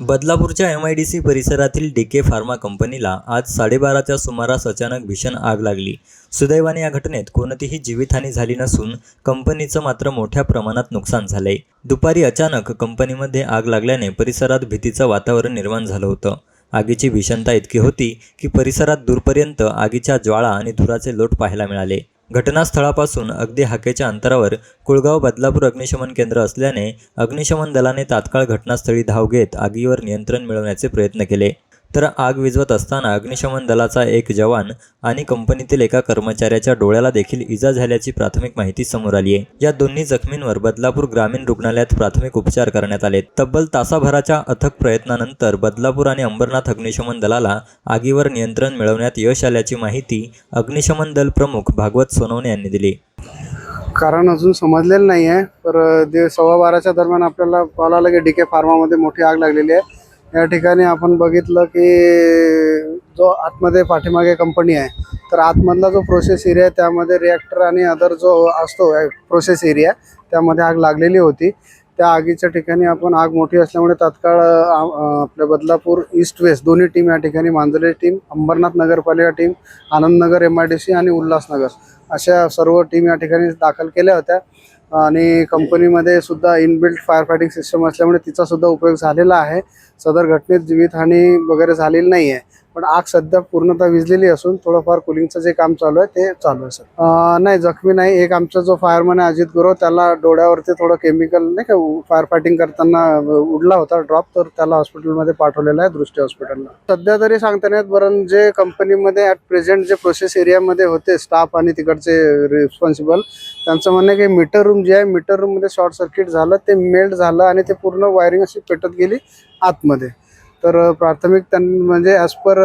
बदलापूरच्या M I D C परिसरातील D K pharma कंपनीला आज साडेबाराच्या सुमारास अचानक भीषण आग लागली. सुदैवाने या घटनेत कोणतीही जीवितहानी झाली नसून कंपनीचं मात्र मोठ्या प्रमाणात नुकसान झालंय. दुपारी अचानक कंपनीमध्ये आग लागल्याने परिसरात भीतीचं वातावरण निर्माण झालं होतं. आगीची भीषणता इतकी होती की परिसरात दूरपर्यंत आगीच्या ज्वाळा आणि धुराचे लोट पाहायला मिळाले. घटनास्थळापासून अगदी हाकेच्या अंतरावर कुळगाव बदलापूर अग्निशमन केंद्र असल्याने अग्निशमन दलाने तात्काळ घटनास्थळी धाव घेत आगीवर नियंत्रण मिळवण्याचे प्रयत्न केले. तर आग विझवत असताना अग्निशमन दलाचा एक जवान आणि कंपनीतील एका कर्मचाऱ्याच्या डोळ्याला देखील इजा झाल्याची प्राथमिक माहिती समोर आली आहे. या दोन्ही जखमींवर बदलापूर ग्रामीण रुग्णालयात प्राथमिक उपचार करण्यात आले तब्बल तासाभराच्या अथक प्रयत्नानंतर बदलापूर आणि अंबरनाथ अग्निशमन दलाला आगीवर नियंत्रण मिळवण्यात यश आल्याची माहिती अग्निशमन दल प्रमुख भागवत सोनवणे यांनी दिली. कारण अजून समजलेलं नाही आहे तर दे सव्वा बाराच्या दरम्यान आपल्याला कॉल आलं की डी के फार्मामध्ये मोठी आग लागलेली आहे. या ठिकाणी आपण बघितलं की जो आतमध्ये पाठीमागे कंपनी आहे तर आतमधला जो प्रोसेस एरिया आहे त्यामध्ये रिॲक्टर आणि अदर जो असतो प्रोसेस एरिया त्यामध्ये आग लागलेली होती. त्या आगीच्या ठिकाणी आपण आग मोठी असल्यामुळे तात्काळ आपल्या बदलापूर ईस्ट वेस्ट दोन्ही टीम या ठिकाणी मांजरे टीम अंबरनाथ नगरपालिका team Anandnagar M I D C आणि उल्हासनगर अशा सर्व टीम या ठिकाणी दाखल केल्या होत्या. आणि कंपनीमध्ये सुद्धा इनबिल्ट फायर फायटिंग सिस्टम असल्यामुळे तिचा सुद्धा उपयोग झालेला आहे. सदर घटनेत जीवितहानी वगैरे झालेली नाही आहे पण आग सध्या पूर्णतः विजलेली असून थोडंफार कुलिंगचं जे काम चालू आहे ते चालू आहे सर. नाही जखमी नाही. एक आमचा जो फायरमॅन आहे अजित गुरव त्याला डोळ्यावरती थोडं केमिकल नाही का फायर फायटिंग करताना उडला होता ड्रॉप तर त्याला हॉस्पिटलमध्ये पाठवलेला आहे दृष्टी हॉस्पिटलला सध्या तरी सांगता नाहीत येत, बरं जे कंपनीमध्ये ॲट प्रेझेंट जे प्रोसेस एरियामध्ये होते स्टाफ आणि तिकडचे रिस्पॉन्सिबल त्यांचं म्हणणं आहे की मीटर रूम जे आहे मीटर रूममध्ये शॉर्ट सर्किट झालं ते मेल्ट झालं आणि ते पूर्ण वायरिंग अशी पेटत गेली आतमध्ये. तर प्राथमिक त्यांनी म्हणजे ॲज पर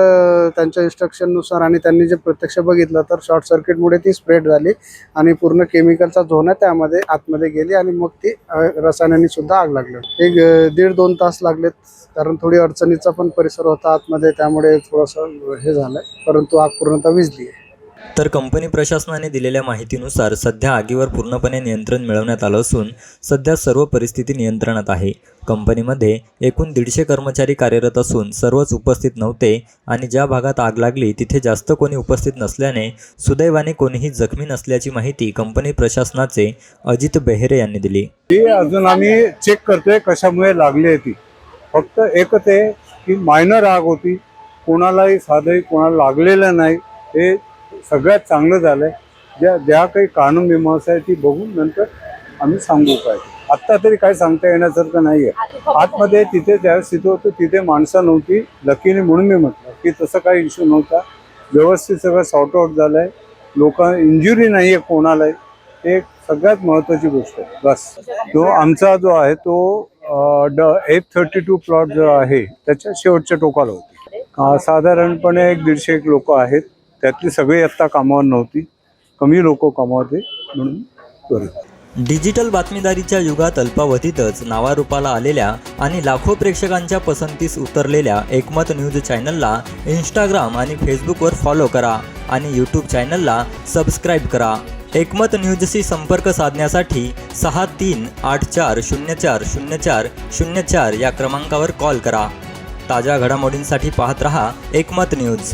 त्यांच्या इन्स्ट्रक्शननुसार आणि त्यांनी जे प्रत्यक्ष बघितलं तर शॉर्ट सर्किटमुळे ती स्प्रेड झाली आणि पूर्ण केमिकलचा झोन आहे त्यामध्ये आतमध्ये गेली आणि मग ती रसायनांनी सुद्धा आग लागली. एक दीड दोन तास लागलेत कारण थोडी अडचणीचा पण परिसर होता आतमध्ये त्यामुळे थोडंसं हे झालंय परंतु आग पूर्णतः विजली आहे तर कंपनी प्रशासनाने दिलेल्या माहितीनुसार सध्या आगीवर पूर्णपणे नियंत्रण मिळवण्यात आलं असून सध्या सर्व परिस्थिती नियंत्रणात आहे. कंपनीमध्ये एकूण दीडशे कर्मचारी कार्यरत असून सर्वच उपस्थित नव्हते आणि ज्या भागात आग लागली तिथे जास्त कोणी उपस्थित नसल्याने सुदैवाने कोणीही जखमी नसल्याची माहिती कंपनी प्रशासनाचे अजित बेहेरे यांनी दिली. ती अजून आम्ही चेक करतोय कशामुळे लागली आहे ती. फक्त एकच आहे की मायनर आग होती. कोणालाही साधंही कोणाला लागलेलं नाही. हे सगळ्यात चांगलं झालंय. ज्या ज्या काही कानून मीमांसा आहे ती बघून नंतर आम्ही सांगू काय आत्ता तरी काय सांगता येण्यासारखं नाही आहे आतमध्ये तिथे ज्यावेळेस तिथे होतं तिथे माणसं नव्हती. लकीने म्हणून मी म्हटलं की तसं काही इश्यू नव्हता. व्यवस्थित सगळं सॉर्ट आउट झालंय. लोक इंजुरी नाही आहे कोणालाही. ते एक सगळ्यात महत्वाची गोष्ट आहे. बस. तो आमचा जो आहे तो ड एफ थर्टी टू प्लॉट जो आहे त्याच्या शेवटच्या टोकाला होती. साधारणपणे एक दीडशे एक लोक आहेत. त्यातली सगळी आत्ता कामावर नव्हती. कमी लोक कामावर म्हणून करत डिजिटल बातमीदारीच्या युगात अल्पावधीतच नावारूपाला आलेल्या आणि लाखो प्रेक्षकांच्या पसंतीस उतरलेल्या एकमत न्यूज चॅनलला इंस्टाग्राम आणि फेसबुकवर फॉलो करा आणि यूट्यूब चॅनलला सबस्क्राईब करा. एकमत न्यूजशी संपर्क साधण्यासाठी सहा तीन आठ चार शून्य चार शून्य चार शून्य चार या क्रमांकावर कॉल करा. ताज्या घडामोडींसाठी पाहत रहा एकमत न्यूज.